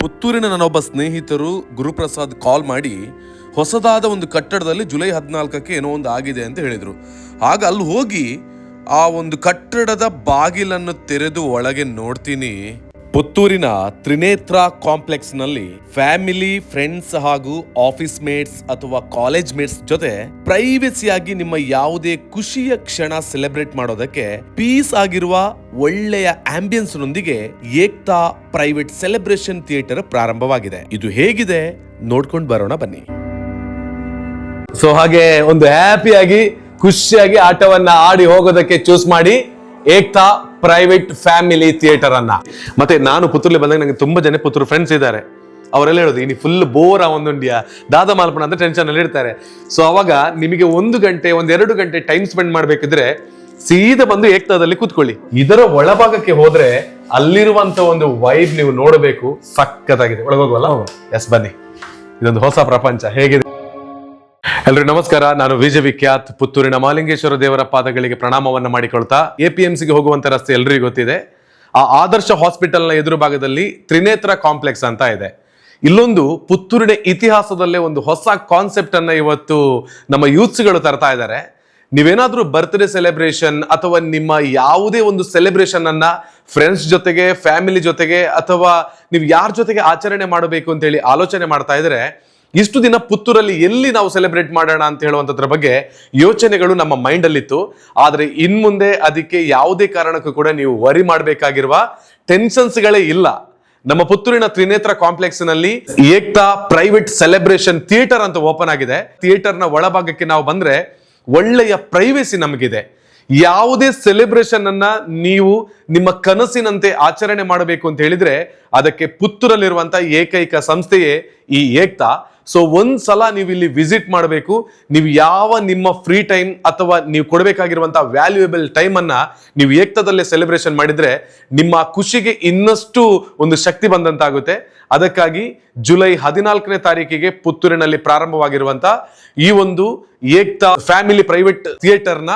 ಪುತ್ತೂರಿನ ನನ್ನೊಬ್ಬ ಸ್ನೇಹಿತರು ಗುರುಪ್ರಸಾದ್ ಕಾಲ್ ಮಾಡಿ, ಹೊಸದಾದ ಒಂದು ಕಟ್ಟಡದಲ್ಲಿ ಜುಲೈ ಹದಿನಾಲ್ಕಕ್ಕೆ ಏನೋ ಒಂದು ಆಗಿದೆ ಅಂತ ಹೇಳಿದರು. ಆಗ ಅಲ್ಲಿ ಹೋಗಿ ಆ ಒಂದು ಕಟ್ಟಡದ ಬಾಗಿಲನ್ನು ತೆರೆದು ಒಳಗೆ ನೋಡ್ತೀನಿ. ಪುತ್ತೂರಿನ ತ್ರಿನೇತ್ರ ಕಾಂಪ್ಲೆಕ್ಸ್ನಲ್ಲಿ ಫ್ಯಾಮಿಲಿ, ಫ್ರೆಂಡ್ಸ್ ಹಾಗೂ ಆಫೀಸ್ ಮೇಟ್ಸ್ ಅಥವಾ ಕಾಲೇಜ್ ಮೇಟ್ಸ್ ಜೊತೆ ಪ್ರೈವೇಸಿಯಾಗಿ ನಿಮ್ಮ ಯಾವುದೇ ಖುಷಿಯ ಕ್ಷಣ ಸೆಲೆಬ್ರೇಟ್ ಮಾಡೋದಕ್ಕೆ ಪೀಸ್ ಆಗಿರುವ ಒಳ್ಳೆಯ ಆಂಬಿಯನ್ಸ್ ನೊಂದಿಗೆ ಏಕ್ತಾ ಪ್ರೈವೇಟ್ ಸೆಲೆಬ್ರೇಷನ್ ಥಿಯೇಟರ್ ಪ್ರಾರಂಭವಾಗಿದೆ. ಇದು ಹೇಗಿದೆ? ನೋಡ್ಕೊಂಡು ಬರೋಣ ಬನ್ನಿ. ಸೊ ಹಾಗೆ ಒಂದು ಹ್ಯಾಪಿಯಾಗಿ, ಖುಷಿಯಾಗಿ ಆಟವನ್ನ ಆಡಿ ಹೋಗೋದಕ್ಕೆ ಚೂಸ್ ಮಾಡಿ ಏಕ್ತಾ ಪ್ರೈವೇಟ್ ಫ್ಯಾಮಿಲಿ ಥಿಯೇಟರ್ ಅನ್ನ. ಮತ್ತೆ ನಾನು ಪುತ್ತೂರ್ಲಿ ಬಂದಾಗ ನನಗೆ ತುಂಬಾ ಜನ ಪುತ್ತೂರು ಫ್ರೆಂಡ್ಸ್ ಇದ್ದಾರೆ. ಅವರೆಲ್ಲ ಹೇಳೋದು ಇನ್ನು ಫುಲ್ ಬೋರ್ ಒಂದುಂಡಿಯ? ದಾದ ಮಾಲ್ಪಣ ಅಂತ ಟೆನ್ಷನ್ ಅಲ್ಲಿ ಇರ್ತಾರೆ ಸೊ ಅವಾಗ ನಿಮಗೆ ಒಂದು ಗಂಟೆ, ಒಂದ್ ಎರಡು ಗಂಟೆ ಟೈಮ್ ಸ್ಪೆಂಡ್ ಮಾಡ್ಬೇಕಿದ್ರೆ ಸೀದಾ ಬಂದು ಏಕ್ತಾದಲ್ಲಿ ಕೂತ್ಕೊಳ್ಳಿ. ಇದರ ಒಳಭಾಗಕ್ಕೆ ಹೋದ್ರೆ ಅಲ್ಲಿರುವಂತ ಒಂದು ವೈಬ್ ನೀವು ನೋಡಬೇಕು. ಸಖತ್ತಾಗಿದೆ. ಒಳಗೋಗಲ್ಲ ಎಸ್ ಬನ್ನಿ. ಇದೊಂದು ಹೊಸ ಪ್ರಪಂಚ. ಹೇಗಿದೆ? ಎಲ್ರಿಗೂ ನಮಸ್ಕಾರ. ನಾನು ವಿಜಯ ವಿಖ್ಯಾತ್. ಪುತ್ತೂರಿನ ಮಾಲಿಂಗೇಶ್ವರ ದೇವರ ಪಾದಗಳಿಗೆ ಪ್ರಣಾಮವನ್ನ ಮಾಡಿಕೊಳ್ತಾ ಎಪಿಎಂಸಿಗೆ ಹೋಗುವಂತ ರಸ್ತೆ ಎಲ್ರಿಗೂ ಗೊತ್ತಿದೆ. ಆ ಆದರ್ಶ ಹಾಸ್ಪಿಟಲ್ನ ಎದುರು ಭಾಗದಲ್ಲಿ ತ್ರಿನೇತ್ರ ಕಾಂಪ್ಲೆಕ್ಸ್ ಅಂತ ಇದೆ. ಇಲ್ಲೊಂದು ಪುತ್ತೂರಿನ ಇತಿಹಾಸದಲ್ಲೇ ಒಂದು ಹೊಸ ಕಾನ್ಸೆಪ್ಟ್ ಅನ್ನ ಇವತ್ತು ನಮ್ಮ ಯೂತ್ಸ್ಗಳು ತರ್ತಾ ಇದ್ದಾರೆ. ನೀವೇನಾದ್ರೂ ಬರ್ತ್ಡೇ ಸೆಲೆಬ್ರೇಷನ್ ಅಥವಾ ನಿಮ್ಮ ಯಾವುದೇ ಒಂದು ಸೆಲೆಬ್ರೇಷನ್ ಅನ್ನ ಫ್ರೆಂಡ್ಸ್ ಜೊತೆಗೆ, ಫ್ಯಾಮಿಲಿ ಜೊತೆಗೆ ಅಥವಾ ನೀವು ಯಾರ ಜೊತೆಗೆ ಆಚರಣೆ ಮಾಡಬೇಕು ಅಂತ ಹೇಳಿ ಆಲೋಚನೆ ಮಾಡ್ತಾ ಇದ್ರೆ ಇಷ್ಟು ದಿನ ಪುತ್ತೂರಲ್ಲಿ ಎಲ್ಲಿ ನಾವು ಸೆಲೆಬ್ರೇಟ್ ಮಾಡೋಣ ಅಂತ ಹೇಳುವಂಥದ್ರ ಬಗ್ಗೆ ಯೋಚನೆಗಳು ನಮ್ಮ ಮೈಂಡಲ್ಲಿತ್ತು. ಆದರೆ ಇನ್ಮುಂದೆ ಇನ್ ಮುಂದೆ ಅದಕ್ಕೆ ಯಾವುದೇ ಕಾರಣಕ್ಕೂ ಕೂಡ ನೀವು ವರಿ ಮಾಡಬೇಕಾಗಿರುವ ಟೆನ್ಷನ್ಸ್ಗಳೇ ಇಲ್ಲ. ನಮ್ಮ ಪುತ್ತೂರಿನ ತ್ರಿನೇತ್ರ ಕಾಂಪ್ಲೆಕ್ಸ್ನಲ್ಲಿ ಏಕ್ತಾ ಪ್ರೈವೇಟ್ ಸೆಲೆಬ್ರೇಷನ್ ಥಿಯೇಟರ್ ಅಂತ ಓಪನ್ ಆಗಿದೆ. ಥಿಯೇಟರ್ನ ಒಳಭಾಗಕ್ಕೆ ನಾವು ಬಂದ್ರೆ ಒಳ್ಳೆಯ ಪ್ರೈವೇಸಿ ನಮಗಿದೆ. ಯಾವುದೇ ಸೆಲೆಬ್ರೇಷನ್ ಅನ್ನ ನೀವು ನಿಮ್ಮ ಕನಸಿನಂತೆ ಆಚರಣೆ ಮಾಡಬೇಕು ಅಂತ ಹೇಳಿದ್ರೆ ಅದಕ್ಕೆ ಪುತ್ತೂರಲ್ಲಿರುವಂತಹ ಏಕೈಕ ಸಂಸ್ಥೆಯೇ ಈ ಏಕ್ತಾ. ಸೊ ಒಂದ್ ಸಲ ನೀವು ಇಲ್ಲಿ ವಿಸಿಟ್ ಮಾಡಬೇಕು. ನೀವು ಯಾವ ನಿಮ್ಮ ಫ್ರೀ ಟೈಮ್ ಅಥವಾ ನೀವು ಕೊಡಬೇಕಾಗಿರುವಂತಹ ವ್ಯಾಲ್ಯೂಯಬಲ್ ಟೈಮ್ ಅನ್ನ ನೀವು ಏಕ್ತದಲ್ಲೇ ಸೆಲೆಬ್ರೇಷನ್ ಮಾಡಿದ್ರೆ ನಿಮ್ಮ ಖುಷಿಗೆ ಇನ್ನಷ್ಟು ಒಂದು ಶಕ್ತಿ ಬಂದಂತಾಗುತ್ತೆ. ಅದಕ್ಕಾಗಿ ಜುಲೈ ಹದಿನಾಲ್ಕನೇ ತಾರೀಕಿಗೆ ಪುತ್ತೂರಿನಲ್ಲಿ ಪ್ರಾರಂಭವಾಗಿರುವಂತಹ ಈ ಒಂದು ಏಕ್ತಾ ಫ್ಯಾಮಿಲಿ ಪ್ರೈವೇಟ್ ಥಿಯೇಟರ್ನ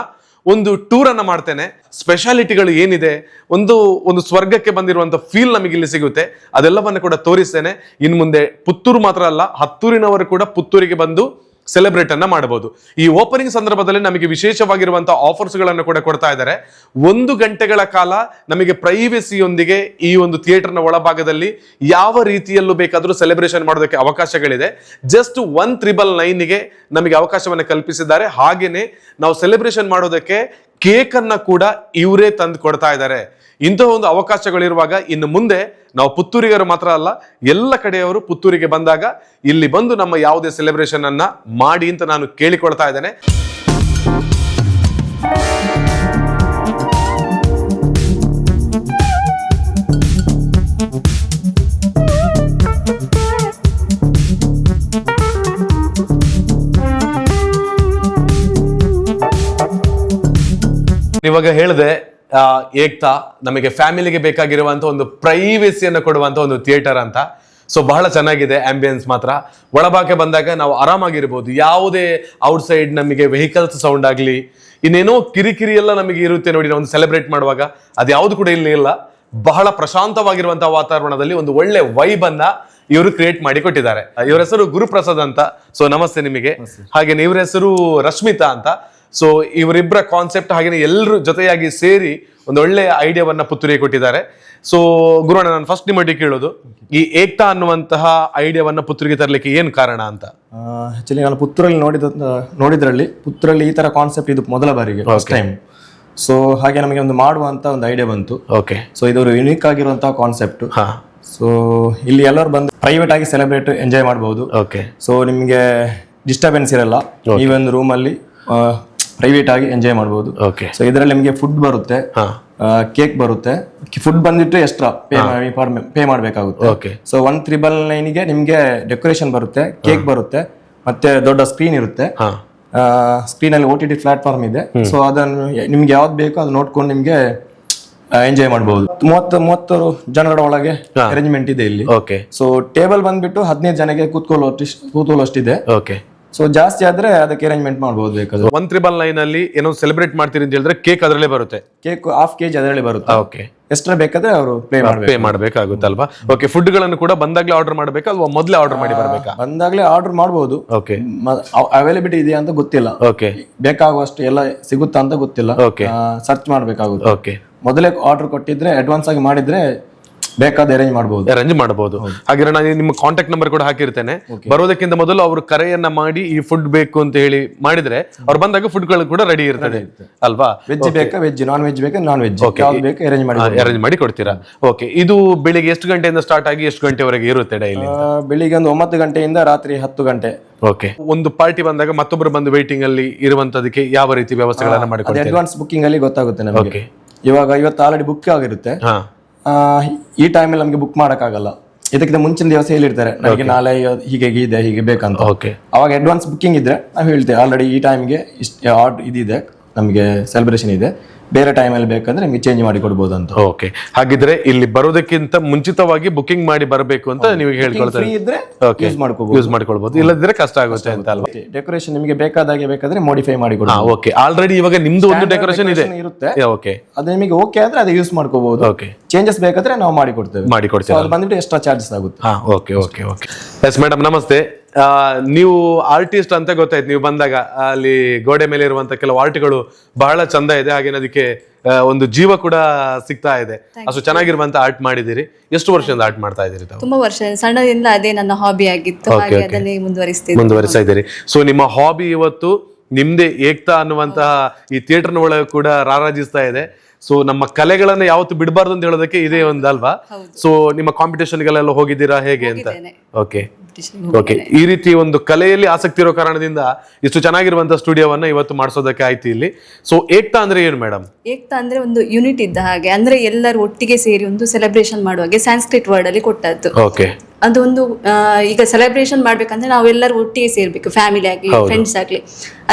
ಒಂದು ಟೂರ್ ಅನ್ನ ಮಾಡ್ತೇನೆ. ಸ್ಪೆಷಾಲಿಟಿಗಳು ಏನಿದೆ, ಒಂದು ಒಂದು ಸ್ವರ್ಗಕ್ಕೆ ಬಂದಿರುವಂತ ಫೀಲ್ ನಮಗೆ ಇಲ್ಲಿ ಸಿಗುತ್ತೆ. ಅದೆಲ್ಲವನ್ನ ಕೂಡ ತೋರಿಸ್ತೇನೆ. ಇನ್ನು ಮುಂದೆ ಪುತ್ತೂರು ಮಾತ್ರ ಅಲ್ಲ, ಹತ್ತೂರಿನವರು ಕೂಡ ಪುತ್ತೂರಿಗೆ ಬಂದು ಸೆಲೆಬ್ರೇಟ್ ಅನ್ನ ಮಾಡಬಹುದು. ಈ ಓಪನಿಂಗ್ ಸಂದರ್ಭದಲ್ಲಿ ನಮಗೆ ವಿಶೇಷವಾಗಿರುವಂತಹ ಆಫರ್ಸ್ಗಳನ್ನು ಕೂಡ ಕೊಡ್ತಾ ಇದ್ದಾರೆ. ಒಂದು ಗಂಟೆಗಳ ಕಾಲ ನಮಗೆ ಪ್ರೈವೇಸಿಯೊಂದಿಗೆ ಈ ಒಂದು ಥಿಯೇಟರ್ನ ಒಳಭಾಗದಲ್ಲಿ ಯಾವ ರೀತಿಯಲ್ಲೂ ಬೇಕಾದರೂ ಸೆಲೆಬ್ರೇಷನ್ ಮಾಡೋದಕ್ಕೆ ಅವಕಾಶಗಳಿದೆ. ಜಸ್ಟ್ ಒನ್ ತ್ರಿಬಲ್ ನೈನ್ಗೆ ನಮಗೆ ಅವಕಾಶವನ್ನು ಕಲ್ಪಿಸಿದ್ದಾರೆ. ಹಾಗೇನೆ ನಾವು ಸೆಲೆಬ್ರೇಷನ್ ಮಾಡೋದಕ್ಕೆ ಕೇಕ್ ಅನ್ನ ಕೂಡ ಇವರೇ ತಂದು ಕೊಡ್ತಾ ಇದ್ದಾರೆ. ಇಂತಹ ಒಂದು ಅವಕಾಶಗಳಿರುವಾಗ ಇನ್ನು ಮುಂದೆ ನಾವು ಪುತ್ತೂರಿಗರು ಮಾತ್ರ ಅಲ್ಲ, ಎಲ್ಲ ಕಡೆಯವರು ಪುತ್ತೂರಿಗೆ ಬಂದಾಗ ಇಲ್ಲಿ ಬಂದು ನಮ್ಮ ಯಾವುದೇ ಸೆಲೆಬ್ರೇಷನ್ ಅನ್ನ ಮಾಡಿ ಅಂತ ನಾನು ಕೇಳಿಕೊಳ್ತಾ ಇದ್ದೇನೆ. ಇವಾಗ ಹೇಳಿದೆ ಏಕ್ತಾ ನಮಗೆ ಫ್ಯಾಮಿಲಿಗೆ ಬೇಕಾಗಿರುವಂಥ ಒಂದು ಪ್ರೈವೇಸಿಯನ್ನು ಕೊಡುವಂಥ ಒಂದು ಥಿಯೇಟರ್ ಅಂತ. ಸೊ ಬಹಳ ಚೆನ್ನಾಗಿದೆ ಆಂಬಿಯನ್ಸ್ ಮಾತ್ರ. ಒಳಭಾಗೆ ಬಂದಾಗ ನಾವು ಆರಾಮಾಗಿರ್ಬೋದು. ಯಾವುದೇ ಔಟ್ಸೈಡ್ ನಮಗೆ ವೆಹಿಕಲ್ಸ್ ಸೌಂಡ್ ಆಗಲಿ ಇನ್ನೇನೋ ಕಿರಿಕಿರಿ ಎಲ್ಲ ನಮಗೆ ಇರುತ್ತೆ ನೋಡಿ ನಾವು ಒಂದು ಸೆಲೆಬ್ರೇಟ್ ಮಾಡುವಾಗ. ಅದು ಯಾವುದು ಕೂಡ ಇಲ್ಲಿ ಇಲ್ಲ. ಬಹಳ ಪ್ರಶಾಂತವಾಗಿರುವಂಥ ವಾತಾವರಣದಲ್ಲಿ ಒಂದು ಒಳ್ಳೆ ವೈಬನ್ನ ಅನ್ನ ಇವರು ಕ್ರಿಯೇಟ್ ಮಾಡಿ ಕೊಟ್ಟಿದ್ದಾರೆ. ಇವರ ಹೆಸರು ಗುರುಪ್ರಸಾದ್ ಅಂತ. ಸೊ ನಮಸ್ತೆ ನಿಮಗೆ. ಹಾಗೆ ಇವರ ಹೆಸರು ರಶ್ಮಿತಾ ಅಂತ. ಸೊ ಇವರಿಬ್ಬರ ಕಾನ್ಸೆಪ್ಟ್ ಹಾಗೆ ಎಲ್ಲರೂ ಜೊತೆಯಾಗಿ ಸೇರಿ ಒಂದು ಒಳ್ಳೆಯ ಐಡಿಯಾವನ್ನ ಪುತ್ತೂರಿಗೆ ಕೊಟ್ಟಿದ್ದಾರೆ. ಸೊ ಗುರುವಣ್ಣ ನಾನು ಫಸ್ಟ್ ನಿಮ್ಮೊಟ್ಟಿಗೆ ಕೇಳೋದು. ಈ ಏಕ್ತಾ ಅನ್ನುವಂತಹ ಐಡಿಯಾವನ್ನ ಪುತ್ತೂರಿಗೆ ತರಲಿಕ್ಕೆ ಏನು ಕಾರಣ ಅಂತ? ಆಕ್ಚುಲಿ ನಾನು ಪುತ್ತೂರಲ್ಲಿ ನೋಡಿದ ನೋಡಿದ್ರಲ್ಲಿ ಪುತ್ತೂರಲ್ಲಿ ಈ ತರ ಕಾನ್ಸೆಪ್ಟ್ ಇದು ಮೊದಲ ಬಾರಿಗೆ ಫಸ್ಟ್ ಟೈಮ್ ಸೊ ಹಾಗೆ ನಮಗೆ ಒಂದು ಮಾಡುವಂತ ಒಂದು ಐಡಿಯಾ ಬಂತು. ಓಕೆ ಸೊ ಇದು ಯುನಿಕ್ ಆಗಿರುವಂತಹ ಕಾನ್ಸೆಪ್ಟ್ ಹಾ. ಸೊ ಇಲ್ಲಿ ಎಲ್ಲರೂ ಬಂದು ಪ್ರೈವೇಟ್ ಆಗಿ ಸೆಲೆಬ್ರೇಟ್ ಎಂಜಾಯ್ ಮಾಡಬಹುದು ಓಕೆ ಸೊ ನಿಮಗೆ ಡಿಸ್ಟರ್ಬೆನ್ಸ್ ಇರಲ್ಲ. ಈ ಒಂದು ರೂಮಲ್ಲಿ ಅಲ್ಲಿ ಪ್ರೈವೇಟ್ ಆಗಿ ಎಂಜಾಯ್ ಮಾಡಬಹುದು ಓಕೆ ಸೊ ಇದರಲ್ಲಿ ನಿಮಗೆ ಫುಡ್ ಬರುತ್ತೆ. ಕೇಕ್ ಬರುತ್ತೆ. ಫುಡ್ ಬಂದಿಟ್ಟು ಎಕ್ಸ್ಟ್ರಾ ಪೇ ಪೇ ಮಾಡಬೇಕಾಗುತ್ತೆ. ಓಕೆ ಸೊ ಒನ್ ತ್ರಿಬಲ್ ನೈನ್ಗೆ ನಿಮಗೆ ಡೆಕೋರೇಷನ್ ಬರುತ್ತೆ ಕೇಕ್ ಬರುತ್ತೆ ಮತ್ತೆ ದೊಡ್ಡ ಸ್ಕ್ರೀನ್ ಇರುತ್ತೆ. ಸ್ಕ್ರೀನ್ ಅಲ್ಲಿ ಓ ಟಿ ಟಿ ಪ್ಲಾಟ್ಫಾರ್ಮ್ ಇದೆ. ಸೊ ಅದನ್ನು ನಿಮ್ಗೆ ಯಾವ್ದು ಬೇಕೋ ಅದು ನೋಡ್ಕೊಂಡು ನಿಮ್ಗೆ ಎಂಜಾಯ್ ಮಾಡಬಹುದು ಮೂವತ್ತು ಮೂವತ್ತು ಜನರ ಒಳಗೆ ಅರೇಂಜ್ಮೆಂಟ್ ಇದೆ ಇಲ್ಲಿ. ಓಕೆ ಸೊ ಟೇಬಲ್ ಬಂದ್ಬಿಟ್ಟು ಹದಿನೈದು ಜನಕ್ಕೆ ಕೂತ್ಕೊಳ್ಳೋ ಕೂತ್ಕೊಳ್ಳೋಷ್ಟಿದೆ. ಓಕೆ ಸೊ ಜಾಸ್ತಿ ಆದ್ರೆ ಅದಕ್ಕೆ ಅರೇಂಜ್ಮೆಂಟ್ ಮಾಡಬಹುದು ಬೇಕಾದ್ರೆ. ಒನ್ ತ್ರಿಬಲ್ ನೈನ್ ಅಲ್ಲಿ ಏನೋ ಸೆಲೆಬ್ರೇಟ್ ಮಾಡ್ತೀರಿ ಅಂತ ಹೇಳಿದ್ರೆ ಕೇಕ್ ಅದರಲ್ಲೇ ಬರುತ್ತೆ. ಕೇಕ್ ಹಾಫ್ ಕೆಜಿ ಅದರಲ್ಲಿ ಬರುತ್ತೆ. ಓಕೆ ಎಷ್ಟರ ಬೇಕಾದ್ರೆ ಅವರು ಪೇ ಪೇ ಮಾಡ್ಬೇಕಾಗುತ್ತಲ್ವಾ? ಓಕೆ ಫುಡ್ಗಳನ್ನು ಕೂಡ ಬಂದಾಗ್ಲೇ ಆರ್ಡರ್ ಮಾಡ್ಬೇಕು ಅಥವಾ ಮೊದಲೇ ಆರ್ಡರ್ ಮಾಡಿ ಬರಬೇಕಾ? ಬಂದಾಗ್ಲೇ ಆರ್ಡರ್ ಮಾಡಬಹುದು ಓಕೆ ಅವೈಲೇಬಿಲಿಟಿ ಇದೆಯಾ ಅಂತ ಗೊತ್ತಿಲ್ಲ. ಓಕೆ ಬೇಕಾಗುವಷ್ಟು ಎಲ್ಲ ಸಿಗುತ್ತಾ ಅಂತ ಗೊತ್ತಿಲ್ಲ. ಓಕೆ ಸರ್ಚ್ ಮಾಡ್ಬೇಕಾಗುತ್ತೆ. ಓಕೆ ಮೊದಲೇ ಆರ್ಡರ್ ಕೊಟ್ಟಿದ್ರೆ ಅಡ್ವಾನ್ಸ್ ಆಗಿ ಮಾಡಿದ್ರೆ ಬೇಕಾದ ಅರೇಂಜ್ ಮಾಡಬಹುದು ಅರೇಂಜ್ ಮಾಡಬಹುದು ಹಾಗೆ ನಾನು ನಿಮ್ಮ ಕಾಂಟ್ಯಾಕ್ಟ್ ನಂಬರ್ ಕೂಡ ಹಾಕಿರ್ತೇನೆ. ಬರೋದಕ್ಕಿಂತ ಮೊದಲು ಅವರು ಕರೆಯನ್ನ ಮಾಡಿ ಈ ಫುಡ್ ಬೇಕು ಅಂತ ಹೇಳಿ ಮಾಡಿದ್ರೆ ಅವ್ರು ಬಂದಾಗ ಫುಡ್ಗಳು ಕೂಡ ರೆಡಿ ಇರ್ತದೆ. ಅಲ್ವಾ? ವೆಜ್ ಬೇಕಾ ವೆಜ್ ನಾನ್ ವೆಜ್ ಬೇಕಾ ನಾನ್ ವೆಜ್ ಬೇಕು ಅರೇಂಜ್ ಮಾಡಿ ಅರೇಂಜ್ ಮಾಡಿ ಕೊಡ್ತೀರಾ? ಓಕೆ ಇದು ಬೆಳಿಗ್ಗೆ ಎಷ್ಟು ಗಂಟೆಯಿಂದ ಸ್ಟಾರ್ಟ್ ಆಗಿ ಎಷ್ಟು ಗಂಟೆವರೆಗೆ ಇರುತ್ತೆ ಡೈಲಿ ಬೆಳಿಗ್ಗೆ ಒಂದು ಒಂಬತ್ತು ಗಂಟೆಯಿಂದ ರಾತ್ರಿ ಹತ್ತು ಗಂಟೆ. ಓಕೆ ಒಂದು ಪಾರ್ಟಿ ಬಂದಾಗ ಮತ್ತೊಬ್ಬರು ಬಂದು ವೈಟಿಂಗ್ ಅಲ್ಲಿ ಇರುವಂತದಕ್ಕೆ ಯಾವ ರೀತಿ ವ್ಯವಸ್ಥೆಗಳನ್ನ ಮಾಡಿ ಅಡ್ವಾನ್ಸ್ ಬುಕ್ಕಿಂಗ್ ಅಲ್ಲಿ ಗೊತ್ತಾಗುತ್ತೆ ನಮಗೆ. ಇವಾಗ ಇವತ್ತು ಆಲ್ರೆಡಿ ಬುಕ್ ಆಗಿರುತ್ತೆ. ಈ ಟೈಮಲ್ಲಿ ನಮಗೆ ಬುಕ್ ಮಾಡೋಕ್ಕಾಗಲ್ಲ. ಇದಕ್ಕಿಂತ ಮುಂಚಿನ ದಿವಸ ಹೇಳಿರ್ತಾರೆ ನನಗೆ ನಾಳೆ ಹೀಗೆ ಇದೆ ಹೀಗೆ ಬೇಕಂತ. ಓಕೆ ಅವಾಗ ಅಡ್ವಾನ್ಸ್ ಬುಕ್ಕಿಂಗ್ ಇದ್ರೆ ನಾವು ಹೇಳ್ತೇವೆ. ಆಲ್ರೆಡಿ ಈ ಟೈಮ್ಗೆ ಇಷ್ಟು ಆರ್ಡ್ ಇದಿದೆ ನಮಗೆ ಸೆಲೆಬ್ರೇಷನ್ ಇದೆ. ಬೇರೆ ಟೈಮಲ್ಲಿ ಬೇಕಂದ್ರೆ ನಿಮಗೆ ಚೇಂಜ್ ಮಾಡಿ ಕೊಡ್ಬೋದು ಅಂತ ಓಕೆ ಹಾಗಿದ್ರೆ ಇಲ್ಲಿ ಬರೋದಕ್ಕಿಂತ ಮುಂಚಿತವಾಗಿ ಬುಕಿಂಗ್ ಮಾಡಿ ಬರಬೇಕು ಅಂತ ನೀವು ಹೇಳ್ಕೊಳ್ತಾರೆ ಫ್ರೀ ಇದ್ರೆ ಓಕೆ ಯೂಸ್ ಮಾಡ್ಕೋಬಹುದು ಯೂಸ್ ಮಾಡ್ಕೊಳ್ಬಹುದು ಇಲ್ಲದಿದ್ರೆ ಕಷ್ಟ ಆಗುತ್ತೆ ಅಂತ ಅಲ್ವಾ? ಡೆಕೋರೇಷನ್ ನಿಮಗೆ ಬೇಕಾದಾಗೆ ಬೇಕಾದ್ರೆ ಮಾಡಿಫೈ ಮಾಡಿ ಕೊಡ್ಬೋದು. ಓಕೆ ಆಲ್ರೆಡಿ ಇವಾಗ ನಿಮ್ದು ಒಂದು ಡೆಕೋರೇಷನ್ ಇದೆ. ಇರುತ್ತೆ. ಓಕೆ ಅದು ನಿಮಗೆ ಓಕೆ ಆದ್ರೆ ಅದು ಯೂಸ್ ಮಾಡ್ಕೋಬಹುದು ಓಕೆ ಚೇಂಜಸ್ ಬೇಕಾದ್ರೆ ನಾವು ಮಾಡಿ ಕೊಡ್ತೇವೆ. ಮಾಡಿ ಕೊಡ್ತೇವೆ. ಅದು ಬಂದ್ಬಿಟ್ಟು ಎಕ್ಸ್ಟ್ರಾ ಚಾರ್ಜಸ್ ಆಗುತ್ತೆ. ಹಾ okay okay okay yes madam ನಮಸ್ತೆ. ನೀವು ಆರ್ಟಿಸ್ಟ್ ಅಂತ ಗೊತ್ತಾಯ್ತು ನೀವು ಬಂದಾಗ ಅಲ್ಲಿ ಗೋಡೆ ಮೇಲೆ ಇರುವಂತ ಕೆಲವು ಆರ್ಟ್ಗಳು ಬಹಳ ಚಂದ ಇದೆ ಹಾಗೇನೆ ಅದಕ್ಕೆ ಒಂದು ಜೀವ ಕೂಡ ಸಿಗ್ತಾ ಇದೆ. ಅಷ್ಟು ಚೆನ್ನಾಗಿರುವಂತ ಆರ್ಟ್ ಮಾಡಿದಿರಿ ಎಷ್ಟು ವರ್ಷದಿಂದ ಆರ್ಟ್ ಮಾಡ್ತಾ ಇದ್ದೀರಿ ತಾವು? ತುಂಬಾ ವರ್ಷ ಸಣ್ಣದಿಂದ ಅದೇ ನನ್ನ ಹಾಬಿ ಆಗಿತ್ತು ಹಾಗೆ ಅದನ್ನೇ ಮುಂದುವರಿಸ್ತಾ ಇದ್ದೀರಿ. ಸೊ ನಿಮ್ಮ ಹಾಬಿ ಇವತ್ತು ನಿಮ್ದೇ ಏಕ್ತಾ ಅನ್ನುವಂತಹ ಈ ಥಿಯೇಟರ್ನ ಒಳಗೆ ಕೂಡ ರಾರಾಜಿಸ್ತಾ ಇದೆ. ಸೊ ನಮ್ಮ ಕಲೆಗಳನ್ನ ಯಾವತ್ತು ಬಿಡಬಾರ್ದು ಅಂತ ಹೇಳೋದಕ್ಕೆ ಇದೇ ಒಂದಲ್ವಾ? ಅಲ್ವಾ ಸೊ ನಿಮ್ಮ ಕಾಂಪಿಟೇಷನ್ಗಳೆಲ್ಲ ಹೋಗಿದ್ದೀರಾ ಹೇಗೆ ಅಂತ? ಓಕೆ ಓಕೆ ಈ ರೀತಿ ಒಂದು ಕಲೆಯಲ್ಲಿ ಆಸಕ್ತಿ ಇರೋ ಕಾರಣದಿಂದ ಇಷ್ಟು ಚೆನ್ನಾಗಿರುವಂತ ಸ್ಟುಡಿಯೋವನ್ನ ಇವತ್ತು ಮಾಡಿಸೋದಕ್ಕೆ ಆಯ್ತು ಇಲ್ಲಿ. ಸೊ ಏಕ್ತಾ ಅಂದ್ರೆ ಏನು ಮೇಡಮ್ ಏಕ್ತಾ ಅಂದ್ರೆ ಒಂದು ಯೂನಿಟ್ ಇದ್ದ ಹಾಗೆ. ಅಂದ್ರೆ ಎಲ್ಲರೂ ಒಟ್ಟಿಗೆ ಸೇರಿ ಒಂದು ಸೆಲೆಬ್ರೇಷನ್ ಮಾಡುವಾಗ ಸ್ಯಾನ್ಸ್ಕ್ರಿಟ್ ವರ್ಡ್ ಅಲ್ಲಿ ಕೊಟ್ಟದ್ದು. ಓಕೆ ಅದೊಂದು ಈಗ ಸೆಲೆಬ್ರೇಷನ್ ಮಾಡ್ಬೇಕಂದ್ರೆ ನಾವೆಲ್ಲರೂ ಒಟ್ಟಿಗೆ ಸೇರ್ಬೇಕು ಫ್ಯಾಮಿಲಿ ಆಗ್ಲಿ ಫ್ರೆಂಡ್ಸ್ ಆಗ್ಲಿ.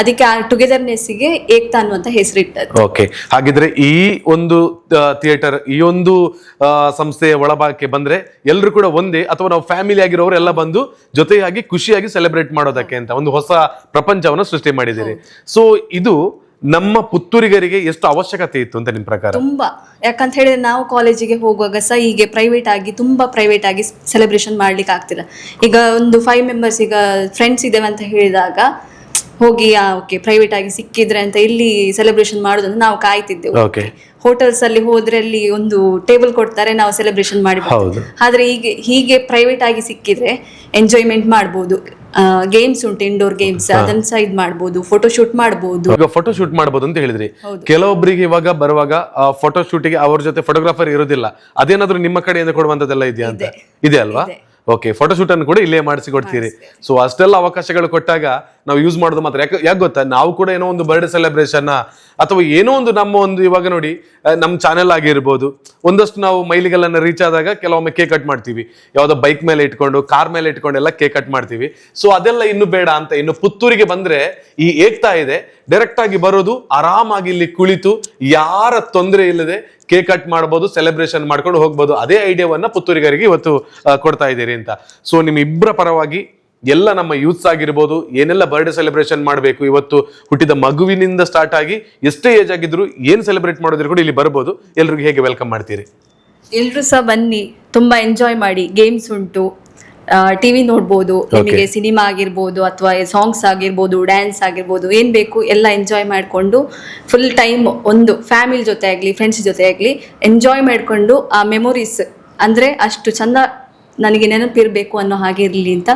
ಅದಕ್ಕೆ ಆ ಟುಗೆದರ್ನೆಸ್ಸಿಗೆ ಏಕ್ತಾ ಅನ್ನುವಂತ ಹೆಸರಿಟ್ಟದ್ದು ಓಕೆ ಹಾಗಿದ್ರೆ ಈ ಒಂದು ಥಿಯೇಟರ್ ಈ ಒಂದು ಸಂಸ್ಥೆಯ ಒಳಭಾಗಕ್ಕೆ ಬಂದ್ರೆ ಎಲ್ಲರೂ ಕೂಡ ಒಂದೇ ಅಥವಾ ನಾವು ಫ್ಯಾಮಿಲಿ ಆಗಿರೋರು ಎಲ್ಲ ಬಂದು ಜೊತೆಯಾಗಿ ಖುಷಿಯಾಗಿ ಸೆಲೆಬ್ರೇಟ್ ಮಾಡೋದಕ್ಕೆ ಅಂತ ಒಂದು ಹೊಸ ಪ್ರಪಂಚವನ್ನು ಸೃಷ್ಟಿ ಮಾಡಿದ್ದೀರಿ. ಸೊ ಇದು ನಮ್ಮ ಪುತ್ತೂರಿಗರಿಗೆ ಎಷ್ಟು ಅವಶ್ಯಕತೆ ಇತ್ತು ಅಂತ ನಿಮ್ ಪ್ರಕಾರ? ತುಂಬಾ. ಯಾಕಂತ ಹೇಳಿದ್ರೆ ನಾವು ಕಾಲೇಜಿಗೆ ಹೋಗುವಾಗ ಸಹ ಹೀಗೆ ಪ್ರೈವೇಟ್ ಆಗಿ ತುಂಬಾ ಪ್ರೈವೇಟ್ ಆಗಿ ಸೆಲೆಬ್ರೇಷನ್ ಮಾಡ್ಲಿಕ್ಕೆ ಆಗ್ತಿಲ್ಲ. ಈಗ ಒಂದು ಫೈವ್ ಮೆಂಬರ್ಸ್ ಈಗ ಫ್ರೆಂಡ್ಸ್ ಇದ್ದೇವೆ ಅಂತ ಹೇಳಿದಾಗ ಹೋಗಿ ಓಕೆ ಪ್ರೈವೇಟ್ ಆಗಿ ಸಿಕ್ಕಿದ್ರೆ ಅಂತ ಇಲ್ಲಿ ಸೆಲೆಬ್ರೇಷನ್ ಮಾಡೋದಂತ ನಾವು ಕಾಯ್ತಿದ್ದೆವು. ಓಕೆ ಹೋಟೆಲ್ಸ್ ಅಲ್ಲಿ ಹೋದ್ರೆ ಅಲ್ಲಿ ಒಂದು ಟೇಬಲ್ ಕೊಡ್ತಾರೆ ನಾವು ಸೆಲೆಬ್ರೇಷನ್ ಮಾಡಿ ಹೌದು. ಆದ್ರೆ ಹೀಗೆ ಹೀಗೆ ಪ್ರೈವೇಟ್ ಆಗಿ ಸಿಕ್ಕಿದ್ರೆ ಎಂಜಾಯ್ಮೆಂಟ್ ಮಾಡ್ಬೋದು. ಗೇಮ್ಸ್ ಉಂಟು ಇಂಡೋರ್ ಗೇಮ್ಸ್ ಅದನ್ನ ಸಹ ಇದು ಮಾಡ್ಬೋದು ಫೋಟೋ ಶೂಟ್ ಮಾಡ್ಬೋದು. ಈಗ ಫೋಟೋ ಶೂಟ್ ಮಾಡಬಹುದು ಅಂತ ಹೇಳಿದ್ರಿ. ಕೆಲವೊಬ್ಬರಿಗೆ ಇವಾಗ ಬರುವಾಗ ಫೋಟೋ ಶೂಟಿಗೆ ಅವ್ರ ಜೊತೆ ಫೋಟೋಗ್ರಾಫರ್ ಇರೋದಿಲ್ಲ. ಅದೇನಾದ್ರೂ ನಿಮ್ಮ ಕಡೆಯಿಂದ ಕೊಡುವಂತದ್ದೆಲ್ಲ ಇದೆಯಾ ಅಂತ? ಇದೆ. ಅಲ್ವಾ? ಓಕೆ ಫೋಟೋ ಶೂಟ್ ಅನ್ನು ಕೂಡ ಇಲ್ಲೇ ಮಾಡಿಸಿ ಕೊಡ್ತೀರಿ ಸೊ ಅಷ್ಟೆಲ್ಲ ಅವಕಾಶಗಳು ಕೊಟ್ಟಾಗ ನಾವು ಯೂಸ್ ಮಾಡೋದು ಮಾತ್ರ. ಯಾಕೆ ಯಾಕೆ ಗೊತ್ತಾ? ನಾವು ಕೂಡ ಏನೋ ಒಂದು ಬರ್ಡೇ ಸೆಲೆಬ್ರೇಷನ್ ಅಥವಾ ಏನೋ ಒಂದು ನಮ್ಮ ಒಂದು ಇವಾಗ ನೋಡಿ ನಮ್ಮ ಚಾನೆಲ್ ಆಗಿರ್ಬೋದು. ಒಂದಷ್ಟು ನಾವು ಮೈಲಿಗೆಲ್ಲ ರೀಚ್ ಆದಾಗ ಕೆಲವೊಮ್ಮೆ ಕೇಕ್ ಕಟ್ ಮಾಡ್ತೀವಿ. ಯಾವುದೋ ಬೈಕ್ ಮೇಲೆ ಇಟ್ಕೊಂಡು ಕಾರ್ ಮೇಲೆ ಇಟ್ಕೊಂಡು ಎಲ್ಲ ಕೇಕ್ ಕಟ್ ಮಾಡ್ತೀವಿ. ಸೊ ಅದೆಲ್ಲ ಇನ್ನು ಬೇಡ ಅಂತ, ಇನ್ನು ಪುತ್ತೂರಿಗೆ ಬಂದ್ರೆ ಈ ಏಕ್ತಾ ಇದೆ. ಡೈರೆಕ್ಟ್ ಆಗಿ ಬರೋದು, ಆರಾಮಾಗಿ ಇಲ್ಲಿ ಕುಳಿತು, ಯಾರ ತೊಂದರೆ ಇಲ್ಲದೆ ಕೇಕ್ ಕಟ್ ಮಾಡ್ಬೋದು ಸೆಲೆಬ್ರೇಷನ್ ಮಾಡ್ಕೊಂಡು ಹೋಗ್ಬೋದು. ಅದೇ ಐಡಿಯಾವನ್ನ ಪುತ್ತೂರಿಗರಿಗೆ ಇವತ್ತು ಕೊಡ್ತಾ ಇದ್ದೀರಿ ಅಂತ. ಸೊ ನಿಮ್ಮ ಇಬ್ಬರ ಪರವಾಗಿ ಎಲ್ಲ ನಮ್ಮ ಯೂತ್ಸ್ ಆಗಿರ್ಬೋದು ಏನೆಲ್ಲ ಬರ್ಡೇ ಸೆಲೆಬ್ರೇಷನ್ ಮಾಡಬೇಕು ಇವತ್ತು ಹುಟ್ಟಿದ ಮಗುವಿನಿಂದ ಸ್ಟಾರ್ಟ್ ಆಗಿ ಎಷ್ಟೇ ಏಜ್ ಆಗಿದ್ರು ಏನು ಸೆಲೆಬ್ರೇಟ್ ಮಾಡೋದ್ರು ಕೂಡ ಇಲ್ಲಿ ಬರ್ಬೋದು. ಎಲ್ರಿಗೂ ಹೇಗೆ ವೆಲ್ಕಮ್ ಮಾಡ್ತೀರಿ? ಎಲ್ರು ಸಹ ಬನ್ನಿ ತುಂಬಾ ಎಂಜಾಯ್ ಮಾಡಿ ಗೇಮ್ಸ್ ಉಂಟು ಟಿವಿ ನೋಡ್ಬೋದು ನಿಮಗೆ ಸಿನಿಮಾ ಆಗಿರ್ಬೋದು ಅಥವಾ ಸಾಂಗ್ಸ್ ಆಗಿರ್ಬೋದು ಡ್ಯಾನ್ಸ್ ಆಗಿರ್ಬೋದು ಏನ್ ಬೇಕು ಎಲ್ಲ ಎಂಜಾಯ್ ಮಾಡಿಕೊಂಡು ಫುಲ್ ಟೈಮ್ ಒಂದು ಫ್ಯಾಮಿಲಿ ಜೊತೆ ಆಗಲಿ ಫ್ರೆಂಡ್ಸ್ ಜೊತೆ ಆಗಲಿ ಎಂಜಾಯ್ ಮಾಡಿಕೊಂಡು ಆ ಮೆಮೊರೀಸ್ ಅಂದ್ರೆ ಅಷ್ಟು ಚಂದ ನನಗೆ ನೆನಪಿರಬೇಕು ಅನ್ನೋ ಹಾಗೆ ಇರಲಿ ಅಂತ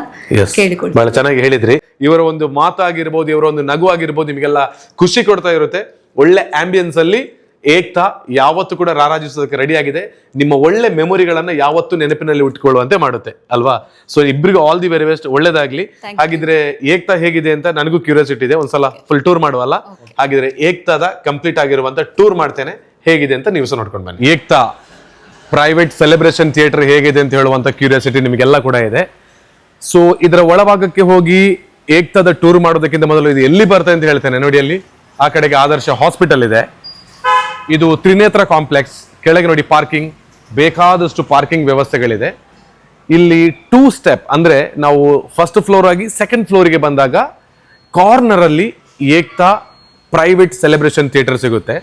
ಕೇಳಿಕೊಳ್ಳಿ ಬಹಳ ಚೆನ್ನಾಗಿ ಹೇಳಿದ್ರಿ. ಇವರ ಒಂದು ಮಾತಾಗಿರ್ಬೋದು ಇವರ ಒಂದು ನಗು ಆಗಿರ್ಬೋದು ನಿಮಗೆಲ್ಲ ಖುಷಿ ಕೊಡ್ತಾ ಇರುತ್ತೆ. ಒಳ್ಳೆ ಆಂಬಿಯನ್ಸ್ ಅಲ್ಲಿ ಏಕ್ತಾ ಯಾವತ್ತು ಕೂಡ ರಾರಾಜಿಸೋದಕ್ಕೆ ರೆಡಿ ಆಗಿದೆ. ನಿಮ್ಮ ಒಳ್ಳೆ ಮೆಮೊರಿಗಳನ್ನ ಯಾವತ್ತು ನೆನಪಿನಲ್ಲಿ ಉಟ್ಕೊಳ್ಳುವಂತೆ ಮಾಡುತ್ತೆ ಅಲ್ವಾ? ಸೊ ಇಬ್ಬರಿಗೂ ಆಲ್ ದಿ ವೆರಿ ಬೆಸ್ಟ್ ಒಳ್ಳೇದಾಗ್ಲಿ. ಹಾಗಿದ್ರೆ ಏಕ್ತಾ ಹೇಗಿದೆ ಅಂತ ನನಗೂ ಕ್ಯೂರಿಯಾಸಿಟಿ ಇದೆ. ಒಂದ್ಸಲ ಫುಲ್ ಟೂರ್ ಮಾಡುವಲ್ಲ? ಹಾಗಿದ್ರೆ ಏಕ್ತಾದ ಕಂಪ್ಲೀಟ್ ಆಗಿರುವಂತ ಟೂರ್ ಮಾಡ್ತೇನೆ. ಹೇಗಿದೆ ಅಂತ ನೀವು ಸಹ ನೋಡ್ಕೊಂಡು ಬನ್ನಿ. ಏಕ್ತಾ. ಪ್ರೈವೇಟ್ ಸೆಲೆಬ್ರೇಷನ್ ಥಿಯೇಟರ್ ಹೇಗಿದೆ ಅಂತ ಹೇಳುವಂತ ಕ್ಯೂರಿಯಾಸಿಟಿ ನಿಮಗೆಲ್ಲ ಕೂಡ ಇದೆ. ಸೊ ಇದರ ಒಳಭಾಗಕ್ಕೆ ಹೋಗಿ ಏಕ್ತದ ಟೂರ್ ಮಾಡೋದಕ್ಕಿಂತ ಮೊದಲು ಇದು ಎಲ್ಲಿ ಬರ್ತದೆ ಅಂತ ಹೇಳ್ತೇನೆ. ನೋಡಿ ಅಲ್ಲಿ, ಆ ಕಡೆಗೆ ಆದರ್ಶ ಹಾಸ್ಪಿಟಲ್ ಇದೆ. ಇದು ತ್ರಿನೇತ್ರ ಕಾಂಪ್ಲೆಕ್ಸ್ ಕೆಳಗೆ ನೋಡಿ ಪಾರ್ಕಿಂಗ್ ಬೇಕಾದಷ್ಟು ಪಾರ್ಕಿಂಗ್ ವ್ಯವಸ್ಥೆಗಳಿದೆ. ಇಲ್ಲಿ ಟೂ ಸ್ಟೆಪ್ ಅಂದರೆ ನಾವು ಫಸ್ಟ್ ಫ್ಲೋರ್ ಆಗಿ ಸೆಕೆಂಡ್ ಫ್ಲೋರಿಗೆ ಬಂದಾಗ ಕಾರ್ನರಲ್ಲಿ ಏಕ್ತಾ ಪ್ರೈವೇಟ್ ಸೆಲೆಬ್ರೇಷನ್ ಥಿಯೇಟರ್ ಸಿಗುತ್ತೆ.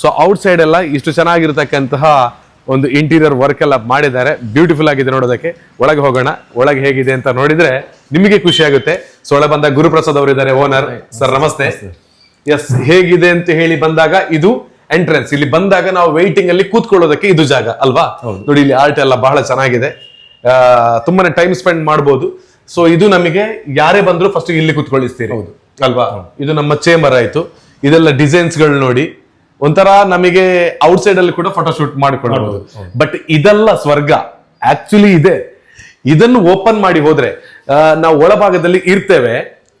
ಸೊ ಔಟ್ಸೈಡ್ ಎಲ್ಲ ಇಷ್ಟು ಚೆನ್ನಾಗಿರ್ತಕ್ಕಂತಹ ಒಂದು ಇಂಟೀರಿಯರ್ ವರ್ಕ್ ಎಲ್ಲ ಮಾಡಿದ್ದಾರೆ. ಬ್ಯೂಟಿಫುಲ್ ಆಗಿದೆ ನೋಡೋದಕ್ಕೆ. ಒಳಗೆ ಹೋಗೋಣ. ಒಳಗೆ ಹೇಗಿದೆ ಅಂತ ನೋಡಿದ್ರೆ ನಿಮಗೆ ಖುಷಿ ಆಗುತ್ತೆ. ಸೊ ಒಳಗೆ ಬಂದ ಗುರುಪ್ರಸಾದ್ ಅವರು ಇದ್ದಾರೆ ಓನರ್. ಸರ್ ನಮಸ್ತೆ. ಎಸ್ ಹೇಗಿದೆ ಅಂತ ಹೇಳಿ ಬಂದಾಗ ಇದು ಎಂಟ್ರೆನ್ಸ್ ಇಲ್ಲಿ ಬಂದಾಗ ನಾವು ವೈಟಿಂಗ್ ಅಲ್ಲಿ ಕೂತ್ಕೊಳ್ಳೋದಕ್ಕೆ ಇದು ಜಾಗ ಅಲ್ವಾ? ನೋಡಿ ಇಲ್ಲಿ ಆರ್ಟ್ ಎಲ್ಲ ಬಹಳ ಚೆನ್ನಾಗಿದೆ. ತುಂಬಾನೇ ಟೈಮ್ ಸ್ಪೆಂಡ್ ಮಾಡಬಹುದು ಸೊ ಇದು ನಮಗೆ ಯಾರೇ ಬಂದ್ರು ಫಸ್ಟ್ ಇಲ್ಲಿ ಕೂತ್ಕೊಳ್ಳಿಸ್ತೀರಿ. ಅಲ್ವಾ? ಇದು ನಮ್ಮ ಚೇಂಬರ್ ಆಯ್ತು. ಇದೆಲ್ಲ ಡಿಸೈನ್ಸ್ಗಳು ನೋಡಿ. ಒಂಥರ ನಮಗೆ ಔಟ್ ಸೈಡ್ ಅಲ್ಲಿ ಕೂಡ ಫೋಟೋ ಶೂಟ್ ಮಾಡಿಕೊಳ್ಳಬಹುದು ಬಟ್ ಇದೆಲ್ಲ ಸ್ವರ್ಗ. ಆಕ್ಚುಲಿ ಇದೆ. ಇದನ್ನು ಓಪನ್ ಮಾಡಿ ಹೋದ್ರೆ ನಾವು ಒಳಭಾಗದಲ್ಲಿ ಇರ್ತೇವೆ.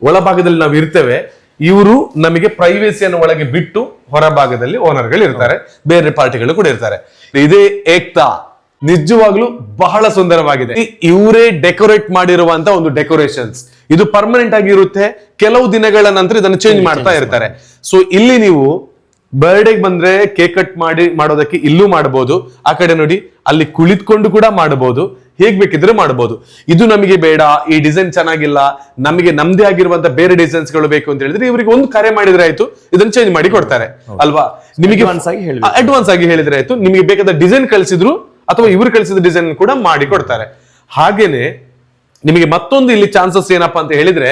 ಒಳಭಾಗದಲ್ಲಿ ನಾವು ಇರ್ತೇವೆ. ಇವರು ನಮಗೆ ಪ್ರೈವೇಸಿಯನ್ನು ಒಳಗೆ ಬಿಟ್ಟು ಹೊರಭಾಗದಲ್ಲಿ ಓನರ್ಗಳು ಇರ್ತಾರೆ. ಬೇರೆ ಪಾರ್ಟಿಗಳು ಕೂಡ ಇರ್ತಾರೆ. ಇದೇ ಏಕ್ತಾ. ನಿಜವಾಗ್ಲೂ ಬಹಳ ಸುಂದರವಾಗಿದೆ. ಇವರೇ ಡೆಕೋರೇಟ್ ಮಾಡಿರುವಂತ ಒಂದು ಡೆಕೋರೇಷನ್ಸ್ ಇದು ಪರ್ಮನೆಂಟ್ ಆಗಿ ಇರುತ್ತೆ. ಕೆಲವು ದಿನಗಳ ನಂತರ ಇದನ್ನು ಚೇಂಜ್ ಮಾಡ್ತಾ ಇರ್ತಾರೆ. ಸೊ ಇಲ್ಲಿ ನೀವು ಬರ್ಡೇಗೆ ಬಂದ್ರೆ ಕೇಕ್ ಕಟ್ ಮಾಡಿ ಮಾಡೋದಕ್ಕೆ ಇಲ್ಲೂ ಮಾಡಬಹುದು ಆ ಕಡೆ ನೋಡಿ ಅಲ್ಲಿ ಕುಳಿತುಕೊಂಡು ಕೂಡ ಮಾಡಬಹುದು ಹೇಗ್ ಬೇಕಿದ್ರೆ ಮಾಡಬಹುದು ಇದು ನಮಗೆ ಬೇಡ ಈ ಡಿಸೈನ್ ಚೆನ್ನಾಗಿಲ್ಲ ನಮಗೆ ನಮ್ದೇ ಆಗಿರುವಂತ ಬೇರೆ ಡಿಸೈನ್ಸ್ಗಳು ಬೇಕು ಅಂತ ಹೇಳಿದ್ರೆ ಇವರಿಗೆ ಒಂದು ಕರೆ ಮಾಡಿದ್ರೆ ಆಯ್ತು ಇದನ್ನ ಚೇಂಜ್ ಮಾಡಿ ಕೊಡ್ತಾರೆ. ಅಲ್ವಾ? ನಿಮಗೆ. ಅಡ್ವಾನ್ಸ್ ಆಗಿ ಹೇಳಿದ್ರೆ. ಆಯ್ತು. ನಿಮಗೆ ಬೇಕಾದ ಡಿಸೈನ್ ಕಳಿಸಿದ್ರು ಅಥವಾ ಇವರು ಕಳಿಸಿದ ಡಿಸೈನ್ ಕೂಡ ಮಾಡಿ ಕೊಡ್ತಾರೆ. ಹಾಗೇನೆ ನಿಮಗೆ ಮತ್ತೊಂದು ಇಲ್ಲಿ ಚಾನ್ಸಸ್ ಏನಪ್ಪಾ ಅಂತ ಹೇಳಿದ್ರೆ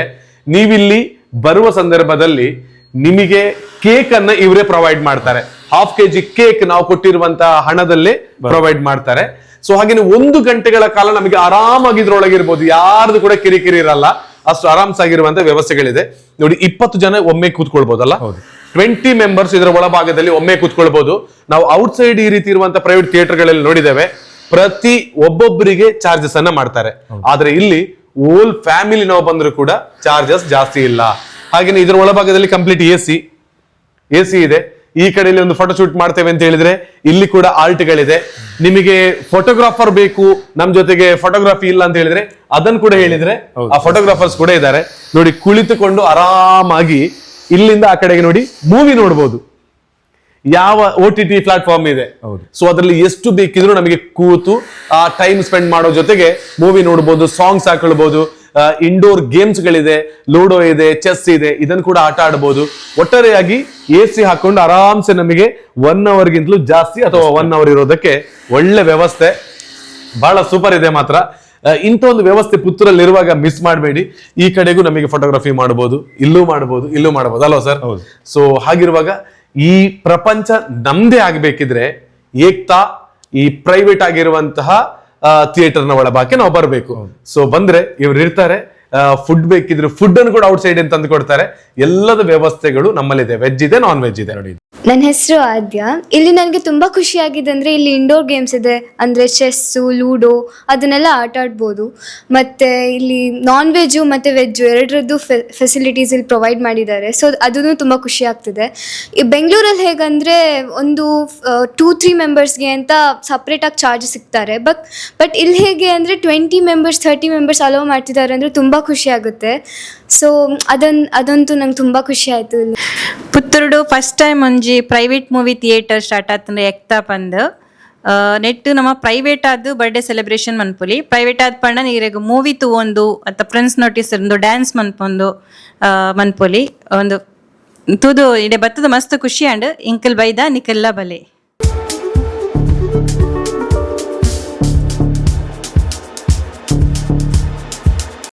ನೀವಿಲ್ಲಿ ಬರುವ ಸಂದರ್ಭದಲ್ಲಿ ನಿಮಗೆ ಕೇಕ್ ಅನ್ನ ಇವರೇ ಪ್ರೊವೈಡ್ ಮಾಡ್ತಾರೆ. ಹಾಫ್ ಕೆ ಜಿ ಕೇಕ್ ನಾವು ಕೊಟ್ಟಿರುವಂತಹ ಹಣದಲ್ಲೇ ಪ್ರೊವೈಡ್ ಮಾಡ್ತಾರೆ. ಸೊ ಹಾಗೇನೆ ಒಂದು ಗಂಟೆಗಳ ಕಾಲ ನಮಗೆ ಆರಾಮಾಗಿ ಇದ್ರೊಳಗಿರ್ಬೋದು. ಯಾರ್ದು ಕೂಡ ಕಿರಿಕಿರಿ ಇರಲ್ಲ. ಅಷ್ಟು ಆರಾಮ್ಸಾಗಿರುವಂತ ವ್ಯವಸ್ಥೆಗಳಿದೆ. ನೋಡಿ ಇಪ್ಪತ್ತು ಜನ ಒಮ್ಮೆ ಕೂತ್ಕೊಳ್ಬಹುದಲ್ಲ ಟ್ವೆಂಟಿ ಮೆಂಬರ್ಸ್ ಇದರ ಒಳಭಾಗದಲ್ಲಿ ಒಮ್ಮೆ ಕೂತ್ಕೊಳ್ಬಹುದು ನಾವು ಔಟ್ ಸೈಡ್ ಈ ರೀತಿ ಇರುವಂತಹ ಪ್ರೈವೇಟ್ ಥಿಯೇಟರ್ಗಳಲ್ಲಿ ನೋಡಿದ್ದೇವೆ. ಪ್ರತಿ ಒಬ್ಬೊಬ್ಬರಿಗೆ ಚಾರ್ಜಸ್ ಅನ್ನ ಮಾಡ್ತಾರೆ. ಆದ್ರೆ ಇಲ್ಲಿ ಓಲ್ ಫ್ಯಾಮಿಲಿ ನಾವು ಬಂದ್ರು ಕೂಡ ಚಾರ್ಜಸ್ ಜಾಸ್ತಿ ಇಲ್ಲ. ಹಾಗೇನೆ ಇದರ ಒಳಭಾಗದಲ್ಲಿ complete A C A C ಇದೆ. ಈ ಕಡೆಯಲ್ಲಿ ಒಂದು ಫೋಟೋ ಶೂಟ್ ಮಾಡ್ತೇವೆ ಅಂತ ಹೇಳಿದ್ರೆ ಇಲ್ಲಿ ಕೂಡ ಆರ್ಟ್ಗಳಿದೆ ನಿಮಗೆ ಫೋಟೋಗ್ರಾಫರ್ ಬೇಕು ನಮ್ ಜೊತೆಗೆ ಫೋಟೋಗ್ರಫಿ ಇಲ್ಲ ಅಂತ ಹೇಳಿದ್ರೆ ಅದನ್ನ ಕೂಡ ಹೇಳಿದ್ರೆ ಆ ಫೋಟೋಗ್ರಾಫರ್ಸ್ ಕೂಡ ಇದ್ದಾರೆ. ನೋಡಿ ಕುಳಿತುಕೊಂಡು ಆರಾಮಾಗಿ ಇಲ್ಲಿಂದ ಆ ಕಡೆಗೆ ನೋಡಿ ಮೂವಿ ನೋಡ್ಬೋದು. ಯಾವ ಓ ಟಿ ಟಿ ಪ್ಲಾಟ್ಫಾರ್ಮ್ ಇದೆ. ಸೊ ಅದರಲ್ಲಿ ಎಷ್ಟು ಬೇಕಿದ್ರು ನಮಗೆ ಕೂತು ಆ ಟೈಮ್ ಸ್ಪೆಂಡ್ ಮಾಡೋ ಜೊತೆಗೆ ಮೂವಿ ನೋಡ್ಬೋದು ಸಾಂಗ್ಸ್ ಹಾಕೊಳ್ಬಹುದು ಇಂಡೋರ್ ಗೇಮ್ಸ್ ಗಳಿದೆ ಲೂಡೋ ಇದೆ ಚೆಸ್ ಇದೆ ಇದನ್ನು ಕೂಡ ಆಟ ಆಡಬಹುದು. ಒಟ್ಟಾರೆಯಾಗಿ ಎ ಸಿ ಹಾಕೊಂಡು ಆರಾಮ್ಸೆ ನಮಗೆ ಒನ್ ಅವರ್ಗಿಂತಲೂ ಜಾಸ್ತಿ ಅಥವಾ ಒನ್ ಅವರ್ ಇರೋದಕ್ಕೆ ಒಳ್ಳೆ ವ್ಯವಸ್ಥೆ. ಬಹಳ ಸೂಪರ್ ಇದೆ ಮಾತ್ರ. ಇಂಥ ಒಂದು ವ್ಯವಸ್ಥೆ ಪುತ್ತೂರಲ್ಲಿರುವಾಗ ಮಿಸ್ ಮಾಡಬೇಡಿ. ಈ ಕಡೆಗೂ ನಮಗೆ ಫೋಟೋಗ್ರಫಿ ಮಾಡಬಹುದು ಇಲ್ಲೂ ಮಾಡಬಹುದು ಇಲ್ಲೂ ಮಾಡಬಹುದು ಅಲ್ವಾ ಸರ್ ಸೊ ಹಾಗಿರುವಾಗ ಈ ಪ್ರಪಂಚ ನಮ್ದೇ ಆಗಬೇಕಿದ್ರೆ ಏಕ್ತಾ ಈ ಪ್ರೈವೇಟ್ ಆಗಿರುವಂತಹ ಥಿಯೇಟರ್ನ ಒಳಭಾಗಕ್ಕೆ ನಾವು ಬರಬೇಕು. ಸೊ ಬಂದ್ರೆ ಇವ್ರು ಇರ್ತಾರೆ ಫುಡ್ ಬೇಕಿದ್ರೆ ಫುಡ್ ಅನ್ನು ಕೂಡ ಔಟ್ ಸೈಡ್ ತಂದು ಕೊಡ್ತಾರೆ. ಎಲ್ಲದ ವ್ಯವಸ್ಥೆಗಳು ನಮ್ಮಲ್ಲಿದೆ. ವೆಜ್ ಇದೆ ನಾನ್ ವೆಜ್ ಇದೆ. ನೋಡಿ. ನನ್ನ ಹೆಸರು ಆದ್ಯ. ಇಲ್ಲಿ ನನಗೆ ತುಂಬಾ ಖುಷಿ ಆಗಿದೆ ಅಂದ್ರೆ ಇಲ್ಲಿ ಇಂಡೋರ್ ಗೇಮ್ಸ್ ಇದೆ. ಅಂದ್ರೆ ಚೆಸ್ಸು ಲೂಡೋ ಅದನ್ನೆಲ್ಲ ಆಟ ಆಡ್ಬೋದು. ಮತ್ತೆ ಇಲ್ಲಿ ನಾನ್ ವೆಜ್ಜು ಮತ್ತೆ ವೆಜ್ಜು ಎರಡರದ್ದು ಫೆಸಿಲಿಟೀಸ್ ಇಲ್ಲಿ ಪ್ರೊವೈಡ್ ಮಾಡಿದ್ದಾರೆ. ಸೊ ಅದನ್ನು ತುಂಬ ಖುಷಿ ಆಗ್ತಿದೆ. ಬೆಂಗಳೂರಲ್ಲಿ ಹೇಗಂದ್ರೆ ಒಂದು ಟೂ ತ್ರೀ ಮೆಂಬರ್ಸ್ಗೆ ಅಂತ ಸಪ್ರೇಟಾಗಿ ಚಾರ್ಜ್ ಸಿಗ್ತಾರೆ. ಬಟ್ ಬಟ್ ಇಲ್ಲಿ ಹೇಗೆ ಅಂದ್ರೆ twenty members thirty members allow ಮಾಡ್ತಿದ್ದಾರೆ ಅಂದ್ರೆ ತುಂಬ ಖುಷಿ ಆಗುತ್ತೆ. ಸೊ ಅದನ್, ಅದಂತೂ ನಂಗೆ ತುಂಬ ಖುಷಿ ಆಯಿತು ಪುತ್ತೂರುಡು ಫಸ್ಟ್ ಟೈಮ್ ಒಂಜಿ ಪ್ರೈವೇಟ್ ಮೂವಿ ಥಿಯೇಟರ್ ಸ್ಟಾರ್ಟ್ ಆತಂದ್ರೆ ಎಕ್ತಾ ಬಂದು ನೆಟ್ ನಮ್ಮ ಪ್ರೈವೇಟ್ ಆದ್ ಬರ್ಡೇ ಸೆಲೆಬ್ರೇಷನ್ ಮನ್ಪುಲಿ. ಪ್ರೈವೇಟ್ ಆದ ಪಂಡ ನೀರೆಗ್ ಮೂವಿ ತೂವೊಂದು ಅತ್ತ ಫ್ರೆಂಡ್ಸ್ ನೋಟಿಸ್ ಒಂದು ಡ್ಯಾನ್ಸ್ ಮನ್ಪೊಂದು ಮನ್ಪೊಲಿ. ಒಂದು, ತೂದು, ಇಡೆ ಬತ್ತದ ಮಸ್ತ್ ಖುಷಿ ಅಂಡ್ ಇಂಕಲ್ ಬೈದ ನಿಕಲ್ಲ ಬಲೆ.